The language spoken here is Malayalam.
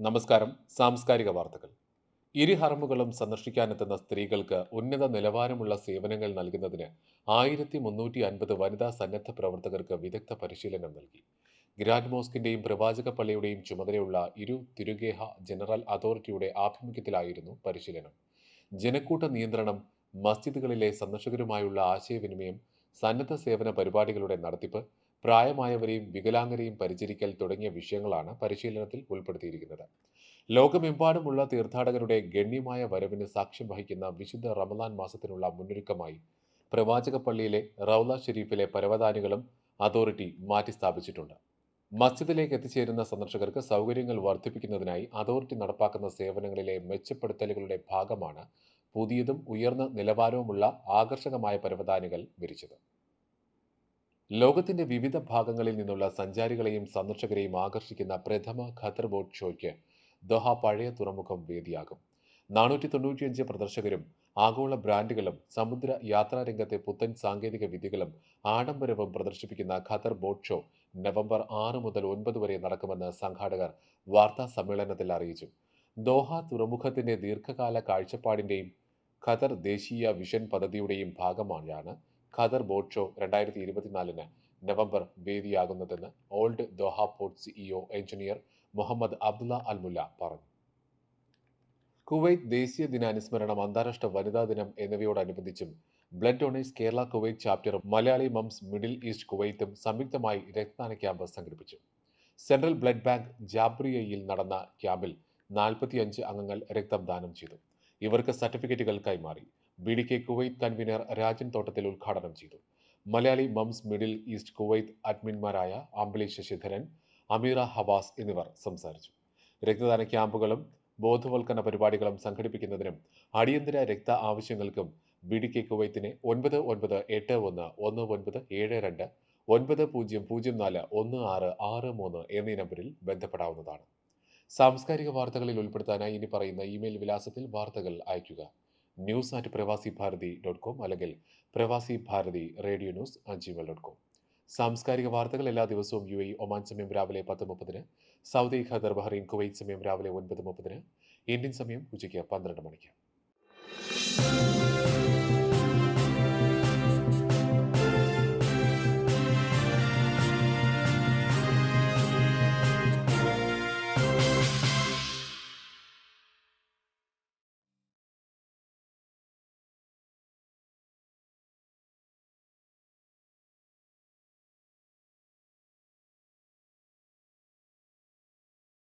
നമസ്കാരം. സാംസ്കാരിക വാർത്തകൾ. ഇരു സന്ദർശിക്കാനെത്തുന്ന സ്ത്രീകൾക്ക് ഉന്നത നിലവാരമുള്ള സേവനങ്ങൾ നൽകുന്നതിന് ആയിരത്തി മുന്നൂറ്റി അൻപത് വനിതാ സന്നദ്ധ പ്രവർത്തകർക്ക് വിദഗ്ധ പരിശീലനം നൽകി. ഗ്രാൻഡ് മോസ്കിന്റെയും പ്രവാചക പള്ളിയുടെയും ചുമതലയുള്ള ഇരു തിരുഗേഹ ജനറൽ അതോറിറ്റിയുടെ ആഭിമുഖ്യത്തിലായിരുന്നു പരിശീലനം. ജനക്കൂട്ട നിയന്ത്രണം മസ്ജിദുകളിലെ സന്ദർശകരുമായുള്ള ആശയവിനിമയം സന്നദ്ധ സേവന പരിപാടികളുടെ നടത്തിപ്പ് പ്രായമായവരെയും വികലാംഗരെയും പരിചരിക്കൽ തുടങ്ങിയ വിഷയങ്ങളാണ് പരിശീലനത്തിൽ ഉൾപ്പെടുത്തിയിരിക്കുന്നത്. ലോകമെമ്പാടുമുള്ള തീർത്ഥാടകരുടെ ഗണ്യമായ വരവിന് സാക്ഷ്യം വഹിക്കുന്ന വിശുദ്ധ റമദാൻ മാസത്തിനുള്ള മുന്നൊരുക്കമായി പ്രവാചക പള്ളിയിലെ റൌല ഷെരീഫിലെ പരവതാനികളും അതോറിറ്റി മാറ്റി സ്ഥാപിച്ചിട്ടുണ്ട് മസ്ജിദിലേക്ക് എത്തിച്ചേരുന്ന സന്ദർശകർക്ക് സൗകര്യങ്ങൾ വർദ്ധിപ്പിക്കുന്നതിനായി അതോറിറ്റി നടപ്പാക്കുന്ന സേവനങ്ങളിലെ മെച്ചപ്പെടുത്തലുകളുടെ ഭാഗമാണ് പുതിയതും ഉയർന്ന നിലവാരവുമുള്ള ആകർഷകമായ പരവതാനികൾ വിരിച്ചത്. ലോകത്തിന്റെ വിവിധ ഭാഗങ്ങളിൽ നിന്നുള്ള സഞ്ചാരികളെയും സന്ദർശകരെയും ആകർഷിക്കുന്ന പ്രഥമ ഖത്തർ ബോട്ട് ഷോയ്ക്ക് ദോഹ പഴയ തുറമുഖം വേദിയാകും. നാനൂറ്റി തൊണ്ണൂറ്റിയഞ്ച് പ്രദർശകരും ആഗോള ബ്രാൻഡുകളും സമുദ്ര യാത്രാ രംഗത്തെ പുത്തൻ സാങ്കേതിക വിദ്യകളും ആഡംബരവും പ്രദർശിപ്പിക്കുന്ന ഖത്തർ ബോട്ട് ഷോ നവംബർ ആറ് മുതൽ ഒൻപത് വരെ നടക്കുമെന്ന് സംഘാടകർ വാർത്താ സമ്മേളനത്തിൽ അറിയിച്ചു. ദോഹ തുറമുഖത്തിന്റെ ദീർഘകാല കാഴ്ചപ്പാടിന്റെയും ഖത്തർ ദേശീയ വിഷൻ പദ്ധതിയുടെയും ഭാഗമായാണ് ഖദർ ബോട്ട് ഷോ രണ്ടായിരത്തി ഇരുപത്തിനാലിന് November വേദിയാകുന്നതെന്ന് Old Doha Port CEO engineer Mohammed Abdullah Almulla പറഞ്ഞു. കുവൈത്ത് ദേശീയ ദിനാനുസ്മരണം അന്താരാഷ്ട്ര വനിതാ ദിനം എന്നിവയോടനുബന്ധിച്ചും ബ്ലഡ് ഡൊണേഴ്സ് കേരള കുവൈറ്റ് ചാപ്റ്ററും മലയാളി മംസ് മിഡിൽ ഈസ്റ്റ് കുവൈത്തും സംയുക്തമായി രക്തദാന ക്യാമ്പ് സംഘടിപ്പിച്ചു. സെൻട്രൽ ബ്ലഡ് ബാങ്ക് ജാബ്രിയയിൽ നടന്ന ക്യാമ്പിൽ നാൽപ്പത്തിയഞ്ച് അംഗങ്ങൾ രക്തം ദാനം ചെയ്തു. ഇവർക്ക് സർട്ടിഫിക്കറ്റുകൾ കൈമാറി. B D K Kuwait convener Rajan Thottathil ഉദ്ഘാടനം ചെയ്തു. Malayali mums middle east Kuwait അഡ്മിൻമാരായ Ambili Sasidharan Ameera Hawas എന്നിവർ സംസാരിച്ചു. രക്തദാന ക്യാമ്പുകളും ബോധവൽക്കരണ പരിപാടികളും സംഘടിപ്പിക്കുന്നതിനും അടിയന്തര രക്ത ആവശ്യങ്ങൾക്കും ബി ഡി കെ കുവൈത്തിനെ ഒൻപത് ഒൻപത് എട്ട് ഒന്ന് ഒന്ന് ഒൻപത് ഏഴ് രണ്ട് ഒൻപത് പൂജ്യം പൂജ്യം നാല് ഒന്ന് ആറ് ആറ് മൂന്ന് എന്നീ നമ്പറിൽ ബന്ധപ്പെടാവുന്നതാണ്. സാംസ്കാരിക വാർത്തകളിൽ ഉൾപ്പെടുത്താനായി ഇനി പറയുന്ന ഇമെയിൽ വിലാസത്തിൽ വാർത്തകൾ അയയ്ക്കുക. ന്യൂസ് അറ്റ് പ്രവാസി ഭാരതി ഡോട്ട് കോം അല്ലെങ്കിൽ Pravasi Bharathi radio news Gmail dot com. സാംസ്കാരിക വാർത്തകൾ എല്ലാ ദിവസവും യു എ ഒമാൻ സമയം രാവിലെ പത്ത് മുപ്പതിന് സൗദി ഖദർ ബഹ്റൈൻ കുവൈറ്റ് സമയം രാവിലെ ഒൻപത് മുപ്പതിന് ഇന്ത്യൻ സമയം ഉച്ചയ്ക്ക് പന്ത്രണ്ട് മണിക്ക്.